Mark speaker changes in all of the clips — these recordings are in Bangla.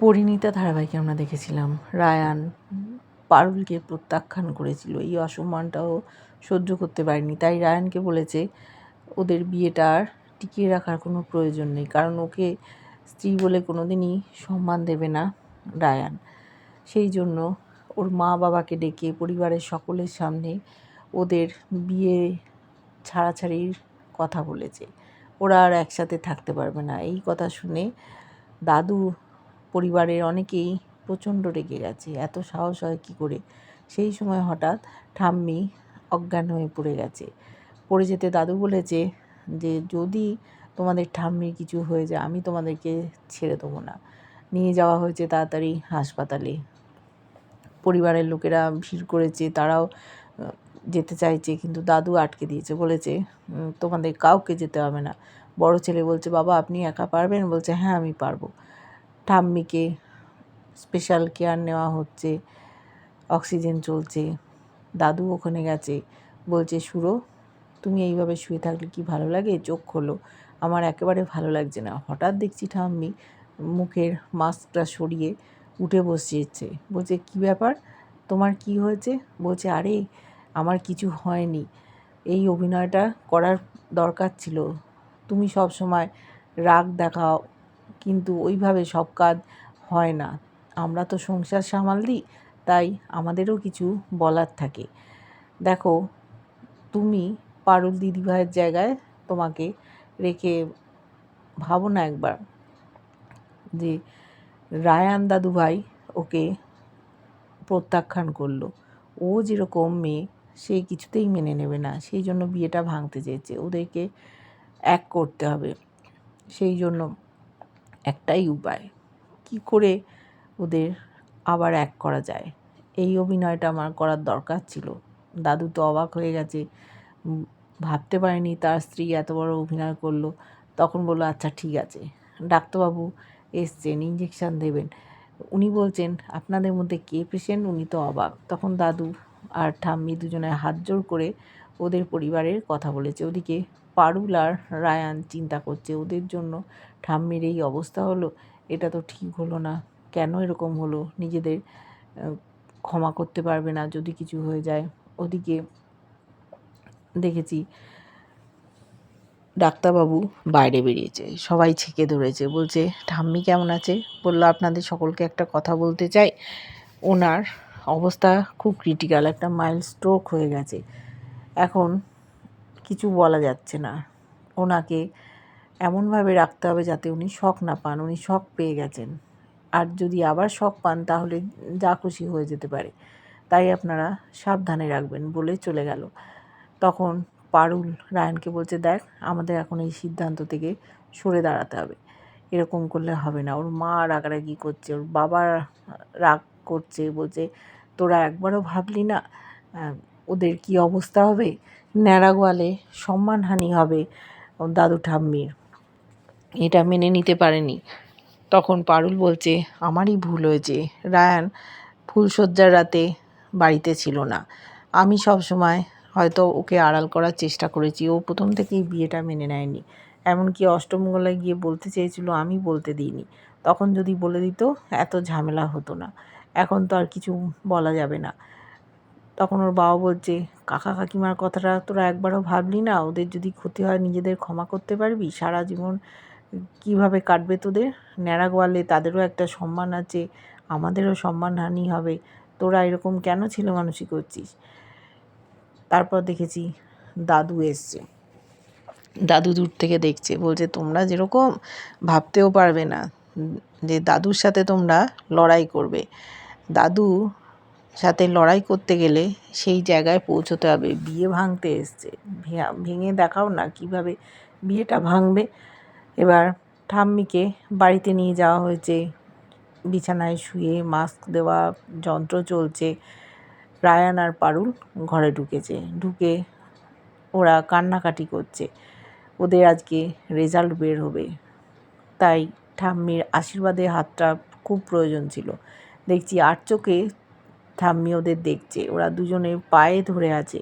Speaker 1: পরিণীতা ধারাবাহিকে আমরা দেখেছিলাম। রায়ান পারুলকে প্রত্যাখ্যান করেছিল। এই অসম্মানটাও সহ্য করতে পারেনি। তাই রায়ানকে বলেছে, ওদের বিয়েটা আর টিকিয়ে রাখার কোনো প্রয়োজন নেই, কারণ ওকে স্ত্রী বলে কোনো দিনই সম্মান দেবে না রায়ান। সেই জন্য ওর মা বাবাকে ডেকে পরিবারের সকলের সামনে ওদের বিয়ে ছাড়াছাড়ির কথা বলেছে। ওরা আর একসাথে থাকতে পারবে না। এই কথা শুনে দাদু পরিবারের অনেকেই প্রচণ্ড রেগে গেছে। এত সাহস হয় কী করে? সেই সময় হঠাৎ ঠাম্মি অজ্ঞান হয়ে পড়ে গেছে। পড়ে যেতে দাদু বলেছে যে, যদি তোমাদের ঠাম্মির কিছু হয়ে যায়, আমি তোমাদেরকে ছেড়ে দেবো না। নিয়ে যাওয়া হয়েছে তাড়াতাড়ি হাসপাতালে। পরিবারের লোকেরা ভিড় করেছে, তারাও যেতে চাইছে, কিন্তু দাদু আটকে দিয়েছে। বলেছে তোমাদের কাউকে যেতে হবে না। বড় ছেলে বলছে, বাবা, আপনি একা পারবেন? বলছে হ্যাঁ আমি পারব। ঠাম্মিকে স্পেশাল কেয়ার নেওয়া হচ্ছে অক্সিজেন চলছে, দাদু ওখানে গেছে, বলছে, সুরো, তুমি এইভাবে শুয়ে থাকলে কি ভালো লাগে? চোখ খোলো। আমার একেবারে ভালো লাগছে না। হঠাৎ দেখছি ঠাম্মি মুখের মাস্কটা সরিয়ে উঠে বসিয়েছে বলছে, কি ব্যাপার? তোমার কি হয়েছে? বলছে, আরে, আমার কিছু হয়নি। এই অভিনয়টা করার দরকার ছিল। তুমি সব সময় রাগ দেখাও কিন্তু ওইভাবে সব কাজ হয় না। আমরা তো সংসার সামাল দিই, তাই আমাদেরও কিছু বলার থাকে। দেখো, তুমি পারুল দিদিভাইয়ের জায়গায় তোমাকে রেখে ভাবো না একবার যে রায়ান দাদুভাই ওকে প্রত্যাখ্যান করল। ও যেরকম মেয়ে, সে কিছুতেই মেনে নেবে না। সেই জন্য বিয়েটা ভাঙতে চেয়েছে। ওদেরকে এক করতে হবে। সেই জন্য একটাই উপায়। কি করে ওদের আবার এক করা যায়? এই অভিনয়টা আমার করার দরকার ছিল। দাদু তো অবাক হয়ে গেছে। ভাবতে পারেনি তার স্ত্রী এত বড় অভিনয় করল। তখন বলল আচ্ছা ঠিক আছে। ডাক্তারবাবু এসছেন ইঞ্জেকশান দেবেন। উনি বলছেন, আপনাদের মধ্যে কে পেশেন্ট উনি তো অবাক। তখন দাদু আর ঠাম্মি দুজনে হাত জোর করে ওদের পরিবারের কথা বলেছে। ওদিকে পারুল আর রায়ান চিন্তা করছে। ওদের জন্য ঠাম্মির এই অবস্থা হলো, এটা তো ঠিক হলো না। কেন এরকম হলো? নিজেদের ক্ষমা করতে পারবে না যদি কিছু হয়ে যায়। ওদিকে দেখেছি ডাক্তারবাবু বাইরে বেরিয়েছে, সবাই ছেঁকে ধরেছে। বলছে, ঠাম্মি কেমন আছে? বলল, আপনাদের সকলকে একটা কথা বলতে চাই। ওনার অবস্থা খুব ক্রিটিক্যাল একটা মাইল্ড স্ট্রোক হয়ে গেছে। এখন কিছু বলা যাচ্ছে না। ওনাকে এমনভাবে রাখতে হবে যাতে উনি শখ না পান, উনি শখ পেয়ে গেছেন। আর যদি আবার শখ পান, তাহলে যা খুশি হয়ে যেতে পারে। তাই আপনারা সাবধানে রাখবেন বলে চলে গেল। তখন পারুল রায়নকে বলছে, দেখ, আমাদের এখন এই সিদ্ধান্ত থেকে সরে দাঁড়াতে হবে। এরকম করলে হবে না। ওর মা রাগারাগি করছে, ওর বাবা রাগ করছে, বলছে, তোরা একবারও ভাবলি না ওদের কি অবস্থা হবে? ন্যাড়া গোয়ালে সম্মানহানি হবে দাদু ঠাম্মির। এটা মেনে নিতে পারেনি। তখন পারুল বলছে, আমারই ভুল হয়েছে। রায়ান ফুলশয্যার রাতে বাড়িতে ছিল না। আমি সব সময় হয়তো ওকে আড়াল করার চেষ্টা করেছি। ও প্রথম থেকেই বিয়েটা মেনে নেয়নি। এমনকি অষ্টমঙ্গলায় গিয়ে বলতে চেয়েছিল, আমি বলতে দিইনি। তখন যদি বলে দিত, এত ঝামেলা হতো না। এখন তো আর কিছু বলা যাবে না। তখন ওর বাবা বলছে কাকা কাকিমার কথাটা তোরা একবারও ভাবলি না? ওদের যদি ক্ষতি হয়, নিজেদের ক্ষমা করতে পারবি? সারা জীবন কীভাবে কাটবে তোদের? ন্যাড়া গোয়ালে তাদেরও একটা সম্মান আছে, আমাদেরও সম্মানহানি হবে। তোরা এরকম কেন ছিল মানুষই করছিস? তারপর দেখেছি দাদু এসছে। দাদু দূর থেকে দেখছে, বলছে, তোমরা যেরকম ভাবতেও পারবে না যে দাদুর সাথে তোমরা লড়াই করবে। দাদু সাথে লড়াই করতে গেলে সেই জায়গায় পৌঁছতে হবে। বিয়ে ভাঙতে এসছে। ভেঙে দেখাও না কীভাবে বিয়েটা ভাঙবে। এবার ঠাম্মিকে বাড়িতে নিয়ে যাওয়া হয়েছে। বিছানায় শুয়ে মাস্ক দেওয়া যন্ত্র চলছে। রায়ান আর পারুল ঘরে ঢুকেছে। ঢুকে ওরা কান্নাকাটি করছে। ওদের আজকে রেজাল্ট বের হবে। তাই ঠাম্মির আশীর্বাদে হাতটা খুব প্রয়োজন ছিল। দেখছি আর চোখে ঠাম্মি ওদের দেখছে। ওরা দুজনে পায়ে ধরে আছে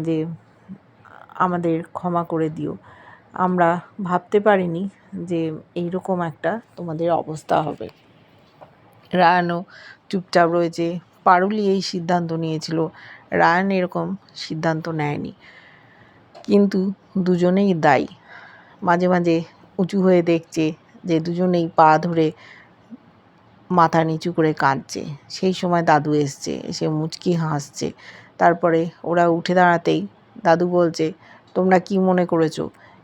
Speaker 1: যে, আমাদের ক্ষমা করে দিও। আমরা ভাবতে পারিনি যে এইরকম একটা তোমাদের অবস্থা হবে। রায়ানও চুপচাপ রয়েছে। পারুলি এই সিদ্ধান্ত নিয়েছিল। রায়ান এরকম সিদ্ধান্ত নেয়নি। কিন্তু দুজনেই দায়ী। মাঝে মাঝে উঁচু হয়ে দেখছে যে, দুজনেই পা ধরে মাথা নিচু করে কাঁদছে। সেই সময় দাদু এসছে, এসে মুচকি হাসছে। তারপরে ওরা উঠে দাঁড়াতেই দাদু বলছে, তোমরা কি মনে করেছ?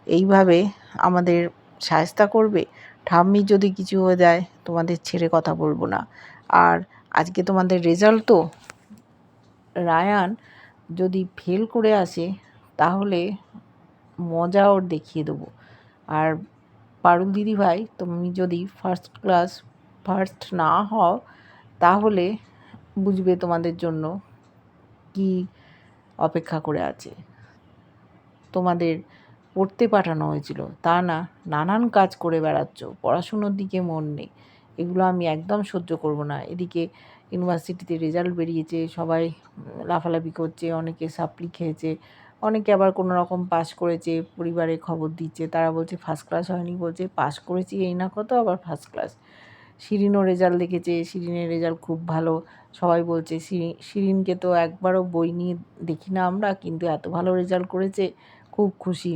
Speaker 1: এইভাবে আমাদের সায়স্তা করবে? ঠাম্মি যদি কিছু হয়ে যায়, তোমাদের ছেড়ে কথা বলব না। আর আজকে তোমাদের রেজাল্ট তো? রায়ান যদি ফেল করে আসে, তাহলে মজা ওর দেখিয়ে দেবো। আর পারুল দিদিভাই, তুমি যদি ফার্স্ট ক্লাস ফার্স্ট না হও, তাহলে বুঝবে তোমাদের জন্য কি অপেক্ষা করে আছে। তোমাদের পড়তে পাঠানো হয়েছিল, তা না, নানান কাজ করে বেড়াচ্ছ, পড়াশুনোর দিকে মন নেই, এগুলো আমি একদম সহ্য করব না। এদিকে ইউনিভার্সিটিতে রেজাল্ট বেরিয়েছে, সবাই লাফালাফি করছে, অনেকে সাপ্লি খেয়েছে, অনেকে আবার কোনো রকম পাস করেছে, পরিবারে খবর দিচ্ছে, তারা বলছে ফার্স্ট ক্লাস হয়নি, বলছে পাস করেছি এই না কত, আবার ফার্স্ট ক্লাস শিরিনও রেজাল্ট দেখেছে, শিরিনের রেজাল্ট খুব ভালো। সবাই বলছে শিরিনকে তো একবারও বই নিয়ে দেখি না আমরা, কিন্তু এত ভালো রেজাল্ট করেছে, খুব খুশি।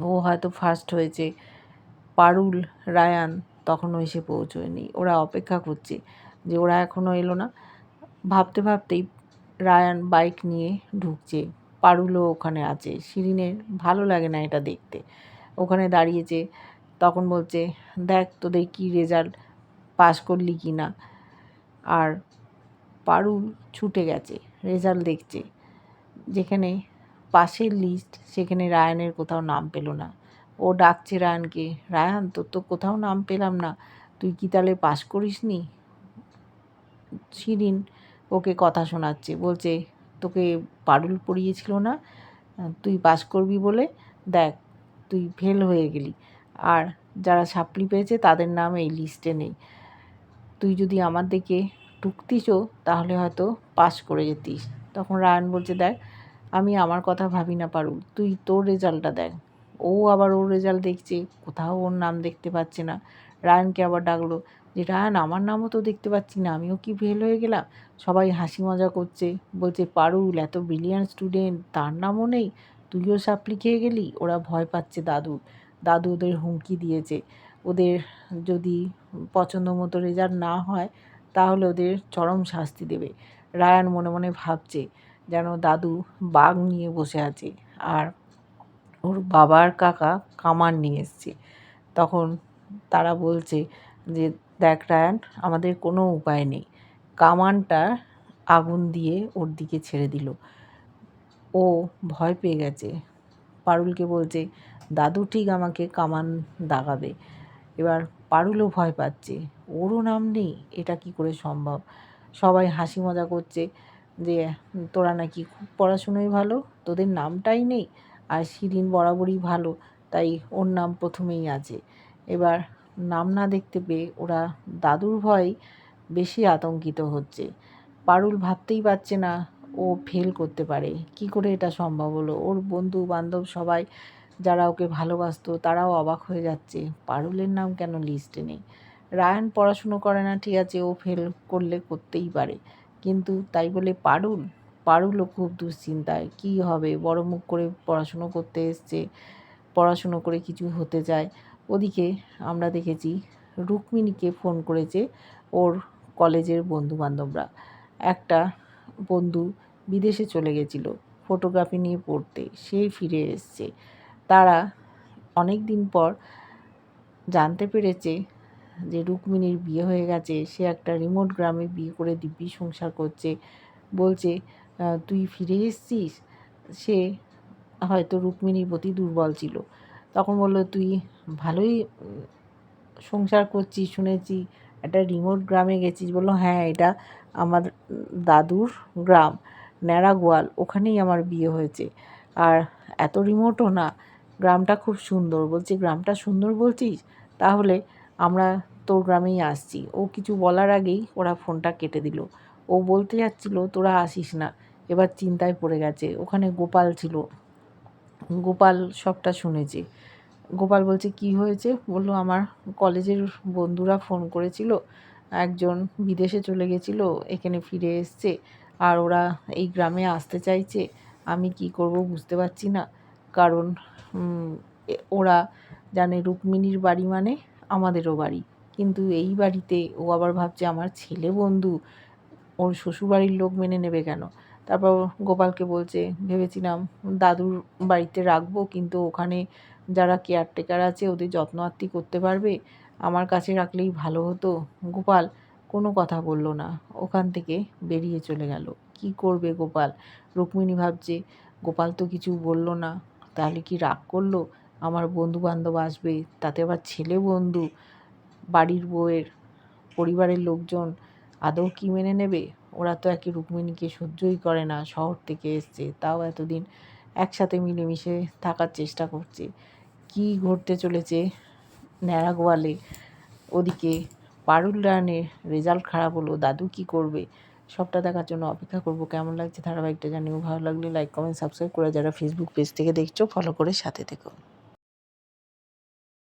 Speaker 1: ও হয়তো ফার্স্ট হয়েছে। পারুল, রায়ান তখনও এসে পৌঁছয়নি। ওরা অপেক্ষা করছে যে ওরা এখনও এলো না। ভাবতে ভাবতেই রায়ান বাইক নিয়ে ঢুকছে। পারুলও ওখানে আছে। শিরিনের ভালো লাগে না এটা দেখতে। ওখানে দাঁড়িয়েছে, তখন বলছে, দেখ তোদের কী রেজাল্ট? পাস করলি কি না? আর পারুল ছুটে গেছে, রেজাল্ট দেখছে। যেখানে পাশের লিস্ট সেখানে রায়ানের কোথাও নাম পেল না। ও ডাকছে রায়ানকে, রায়ান, তোর তো কোথাও নাম পেলাম না। তুই কি তাহলে পাস করিস নি শিরিন ওকে কথা শোনাচ্ছে, বলছে, তোকে পারুল পড়িয়েছিল না? তুই পাস করবি বলে? দেখ, তুই ফেল হয়ে গেলি। আর যারা সাপ্লি পেয়েছে, তাদের নাম এই লিস্টে নেই। তুই যদি আমার দিকে টুকতিসও তাহলে হয়তো পাস করে যেতিস। তখন রায়ন বলছে, দেখ, আমি আমার কথা ভাবি না পারুল, তুই তোর রেজাল্টটা দেখ। ও আবার ওর রেজাল্ট দেখছে, কোথাও ওর নাম দেখতে পাচ্ছে না। রায়নকে আবার ডাকলো যে, রায়ন, আমার নামও তো দেখতে পাচ্ছি না, আমিও কি ফেল হয়ে গেলাম? সবাই হাসি মজা করছে, বলছে, পারুল, এত ব্রিলিয়ান্ট স্টুডেন্ট তার নামও নেই, তুইও সাপ্লি খেয়ে গেলি? ওরা ভয় পাচ্ছে দাদু দাদু ওদের হুমকি দিয়েছে। ওদের যদি পছন্দ মতো রেজাল্ট না হয়, তাহলে ওদের চরম শাস্তি দেবে। রায়ান মনে মনে ভাবছে যেন দাদু বাঘ নিয়ে বসে আছে আর ওর বাবার কাকা কামান নিয়ে এসছে। তখন তারা বলছে যে, দেখ রায়ান, আমাদের কোনো উপায় নেই। কামানটা আগুন দিয়ে ওর দিকে ছেড়ে দিল। ও ভয় পেয়ে গেছে। পারুলকে বলছে, দাদু ঠিক আমাকে কামান দাগাবে। এবার পারুলও ভয় পাচ্ছে। ওরও নাম নেই, এটা কি করে সম্ভব? সবাই হাসি মজা করছে যে, তোরা নাকি খুব পড়াশুনোই ভালো, তোদের নামটাই নেই, আর শিরিন বরাবরই ভালো, তাই ওর নাম প্রথমেই আছে। এবার নাম না দেখতে পেয়ে ওরা দাদুর ভয় বেশি আতঙ্কিত হচ্ছে। পারুল ভাবতেই পারছে না, ও ফেল করতে পারে। কি করে এটা সম্ভব হলো? ওর বন্ধু বান্ধব সবাই যারা ওকে ভালোবাসতো, তারাও অবাক হয়ে যাচ্ছে, পারুলের নাম কেন লিস্টে নেই? রায়ান পড়াশুনো করে না, ঠিক আছে, ও ফেল করলে করতেই পারে, কিন্তু তাই বলে পারুল? পারুলও খুব দুশ্চিন্তায়, কি হবে? বড় মুখ করে পড়াশুনো করতে এসছে, পড়াশুনো করে কিছু হতে চায় ওদিকে আমরা দেখেছি, রুক্মিণীকে ফোন করেছে ওর কলেজের বন্ধুবান্ধবরা। একটা বন্ধু বিদেশে চলে গেছিল ফটোগ্রাফি নিয়ে পড়তে, সে ফিরে এসছে। তারা অনেক দিন পর জানতে পেরেছে যে রুক্মিণীর বিয়ে হয়ে গেছে। সে একটা রিমোট গ্রামে বিয়ে করে দিব্যি সংসার করছে। বলছে তুই ফিরে এসছিস? সে হয়তো রুক্মিণীর প্রতি দুর্বল ছিল। তখন বলল, তুই ভালোই সংসার করছিস, শুনেছি। একটা রিমোট গ্রামে গেছিস? বলল হ্যাঁ এটা আমার দাদুর গ্রাম ন্যাড়া গোয়াল ওখানেই আমার বিয়ে হয়েছে। আর এত রিমোটও না। গ্রামটা খুব সুন্দর। বলছি, গ্রামটা সুন্দর বলছিস? তাহলে আমরা তোর গ্রামেই আসছি। ও কিছু বলার আগেই ওরা ফোনটা কেটে দিল। ও বলতে যাচ্ছিল, তোরা আসিস না। এবার চিন্তায় পড়ে গেছে। ওখানে গোপাল ছিল। গোপাল সবটা শুনেছে। গোপাল বলছে, কি হয়েছে? বলল, আমার কলেজের বন্ধুরা ফোন করেছিল। একজন বিদেশে চলে গেছিল, এখানে ফিরে এসছে। আর ওরা এই গ্রামে আসতে চাইছে। আমি কি করব বুঝতে পারছি না। কারণ ওরা জানে রুক্মিণীর বাড়ি মানে আমাদেরও বাড়ি। কিন্তু এই বাড়িতে ও আবার ভাবছে, আমার ছেলে বন্ধু, ওর শ্বশুরবাড়ির লোক মেনে নেবে কেন? তারপর গোপালকে বলছে, ভেবেছিলাম দাদুর বাড়িতে রাখব, কিন্তু ওখানে যারা কেয়ারটেকার আছে, ওদের যত্ন আত্তি করতে পারবে? আমার কাছে রাখলেই ভালো হতো। গোপাল কোনো কথা বলল না। ওখান থেকে বেরিয়ে চলে গেল। কি করবে গোপাল? রুক্মিণী ভাবছে। গোপাল তো কিছু বলল না। তাহলে কি রাগ করল? আমার বন্ধু বান্ধব আসবে, তাতে আবার ছেলে বন্ধু, বাড়ির বউয়ের, পরিবারের লোকজন, আদৌ কি মেনে নেবে? ওরা তো একে রুক্মিণীকে সহ্যই করে না, শহর থেকে এসছে, তাও এতদিন একসাথে মিলেমিশে থাকার চেষ্টা করছে। কি ঘটতে চলেছে ন্যাড়াগোয়ালে? ওদিকে পারুল রানের রেজাল্ট খারাপ হলো, দাদু কি করবে? সবটা দেখার জন্য অপেক্ষা করব। কেমন লাগছে ধারাবাহিকটা জানিও ভালো লাগলে লাইক কমেন্ট সাবস্ক্রাইব করে যারা ফেসবুক পেজ থেকে দেখছ ফলো করে সাথে থেকো।